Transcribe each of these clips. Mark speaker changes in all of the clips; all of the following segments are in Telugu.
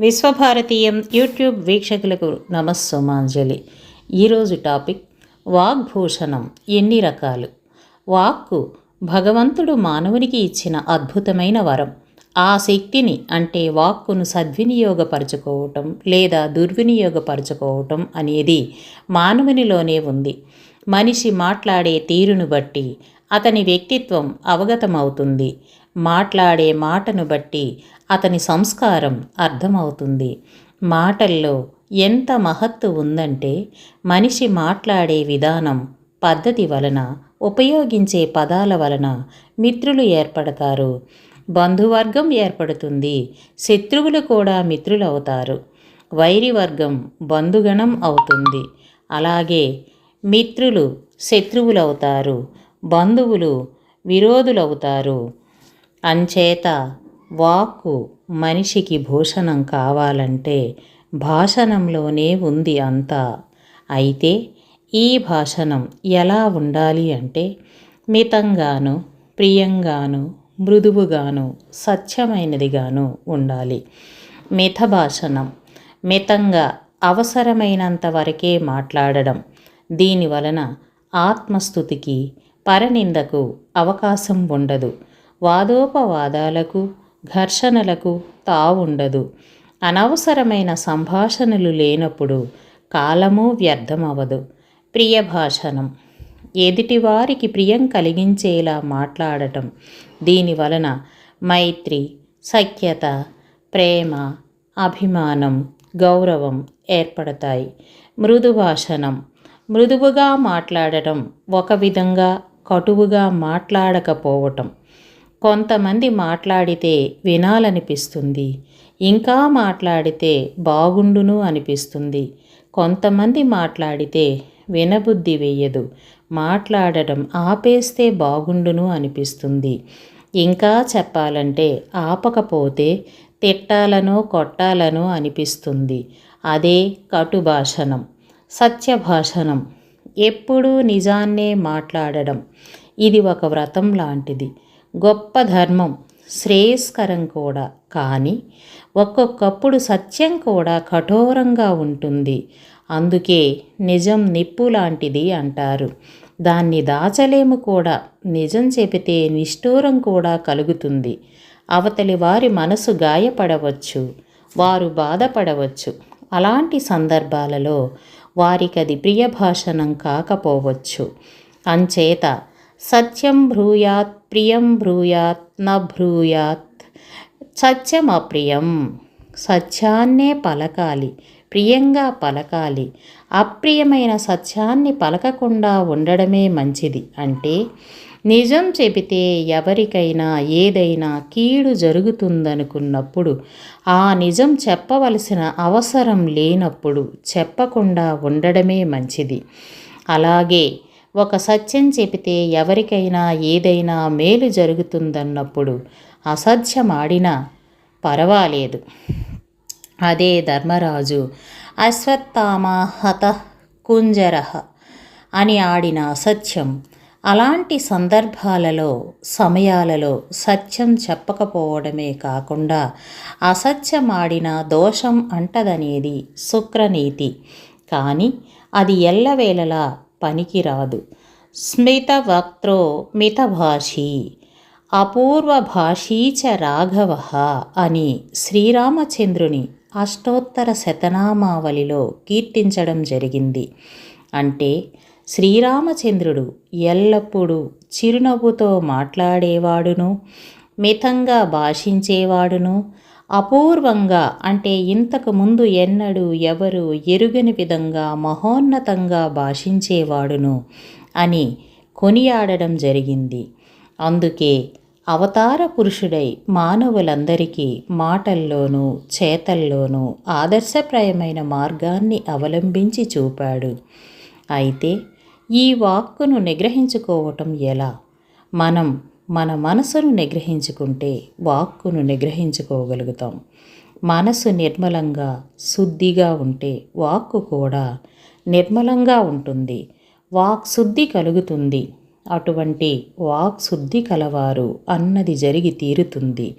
Speaker 1: విశ్వభారతీయం యూట్యూబ్ వీక్షకులకు నమస్సుమాంజలి. ఈరోజు టాపిక్ వాగ్భూషణం ఎన్ని రకాలు? వాక్కు భగవంతుడు మానవునికి ఇచ్చిన అద్భుతమైన వరం. ఆ శక్తిని అంటే వాక్కును సద్వినియోగపరచుకోవటం లేదా దుర్వినియోగపరచుకోవటం అనేది మానవునిలోనే ఉంది. మనిషి మాట్లాడే తీరును బట్టి అతని వ్యక్తిత్వం అవగతమవుతుంది. మాట్లాడే మాటను బట్టి అతని సంస్కారం అర్థమవుతుంది. మాటల్లో ఎంత మహత్తు ఉందంటే మనిషి మాట్లాడే విధానం పద్ధతి వలన ఉపయోగించే పదాల వలన మిత్రులు ఏర్పడతారు. బంధువర్గం ఏర్పడుతుంది. శత్రువులు కూడా మిత్రులవుతారు. వైరివర్గం బంధుగణం అవుతుంది. అలాగే మిత్రులు శత్రువులవుతారు. బంధువులు విరోధులవుతారు. అంచేత వాక్కు మనిషికి భూషణం కావాలంటే భాషణంలోనే ఉంది అంతా. అయితే ఈ భాషణం ఎలా ఉండాలి అంటే మితంగాను ప్రియంగాను మృదువుగాను సత్యమైనదిగాను ఉండాలి. మిత భాషణం మితంగా అవసరమైనంత వరకే మాట్లాడడం దీనివలన ఆత్మస్థుతికి పరనిందకు అవకాశం ఉండదు. వాదోపవాదాలకు ఘర్షణలకు తావుండదు. అనవసరమైన సంభాషణలు లేనప్పుడు కాలము వ్యర్థమవదు ప్రియ భాషణం. ఎదుటివారికి ప్రియం కలిగించేలా మాట్లాడటం. దీనివలన మైత్రి సఖ్యత ప్రేమ అభిమానం గౌరవం ఏర్పడతాయి. మృదు భాషణం. మృదువుగా మాట్లాడటం ఒక విధంగా కటువుగా మాట్లాడకపోవటం. కొంతమంది మాట్లాడితే వినాలనిపిస్తుంది. ఇంకా మాట్లాడితే బాగుండును అనిపిస్తుంది. కొంతమంది మాట్లాడితే వినబుద్ధి వేయదు మాట్లాడటం ఆపేస్తే బాగుండును అనిపిస్తుంది. ఇంకా చెప్పాలంటే ఆపకపోతే తిట్టాలనో కొట్టాలనో అనిపిస్తుంది. అదే కటుభాషణం సత్యభాషణం. ఎప్పుడూ నిజాన్నే మాట్లాడడం. ఇది ఒక వ్రతం లాంటిది. గొప్ప ధర్మం శ్రేయస్కరం కూడా. కానీ ఒక్కొక్కప్పుడు సత్యం కూడా కఠోరంగా ఉంటుంది. అందుకే నిజం నిప్పు లాంటిది అంటారు. దాన్ని దాచలేము కూడా. నిజం చెబితే నిష్ఠూరం కూడా కలుగుతుంది. అవతలి వారి మనసు గాయపడవచ్చు. వారు బాధపడవచ్చు. అలాంటి సందర్భాలలో వారికి అది ప్రియభాషణం కాకపోవచ్చు. అంచేత సత్యం భ్రూయాత్ ప్రియం బ్రూయాత్ న సత్యం అప్రియం సత్యాన్నే పలకాలి ప్రియంగా పలకాలి. అప్రియమైన సత్యాన్ని పలకకుండా ఉండడమే మంచిది. అంటే నిజం చెబితే ఎవరికైనా ఏదైనా కీడు జరుగుతుందనుకున్నప్పుడు ఆ నిజం చెప్పవలసిన అవసరం లేనప్పుడు చెప్పకుండా ఉండడమే మంచిది. అలాగే ఒక సత్యం చెబితే ఎవరికైనా ఏదైనా మేలు జరుగుతుందన్నప్పుడు అసత్యమాడినా పర్వాలేదు. అదే ధర్మరాజు. అశ్వత్థామ హత కుంజర అని ఆడిన అసత్యం అలాంటి సందర్భాలలో సమయాలలో సత్యం చెప్పకపోవడమే కాకుండా అసత్యమాడిన దోషం అంటదనేది శుక్రనీతి. కానీ అది ఎల్లవేళలా పనికిరాదు. స్మితవక్త్రో మితభాషీ అపూర్వభాషీ చ రాఘవ అని శ్రీరామచంద్రుని అష్టోత్తర శతనామావళిలో కీర్తించడం జరిగింది. అంటే శ్రీరామచంద్రుడు ఎల్లప్పుడూ చిరునవ్వుతో మాట్లాడేవాడును మితంగా భాషించేవాడును అపూర్వంగా అంటే ఇంతకు ముందు ఎన్నడూ ఎవరు ఎరుగని విధంగా మహోన్నతంగా భాషించేవాడును అని కొనియాడడం జరిగింది. అందుకే అవతార పురుషుడై మానవులందరికీ మాటల్లోనూ చేతల్లోనూ ఆదర్శప్రాయమైన మార్గాన్ని అవలంబించి చూపాడు. అయితే ఈ వాక్కును నిగ్రహించుకోవటం ఎలా? మనం మన మనసును నిగ్రహించుకుంటే వాక్కును నిగ్రహించుకోగలుగుతాం. మనసు నిర్మలంగా శుద్ధిగా ఉంటే వాక్కు కూడా నిర్మలంగా ఉంటుంది. వాక్ శుద్ధి కలుగుతుంది. అటువంటి వాక్ శుద్ధి కలవారు అన్నది జరిగి తీరుతుంది.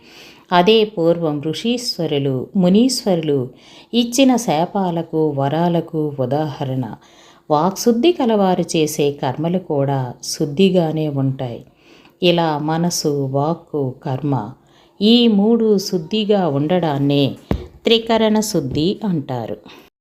Speaker 1: అదే పూర్వం ఋషీశ్వరులు మునీశ్వరులు ఇచ్చిన శాపాలకు వరాలకు ఉదాహరణ. వాక్శుద్ధి కలవారు చేసే కర్మలు కూడా శుద్ధిగానే ఉంటాయి. ఇలా మనసు వాక్కు కర్మ ఈ మూడు శుద్ధిగా ఉండడాన్నే త్రికరణ శుద్ధి అంటారు.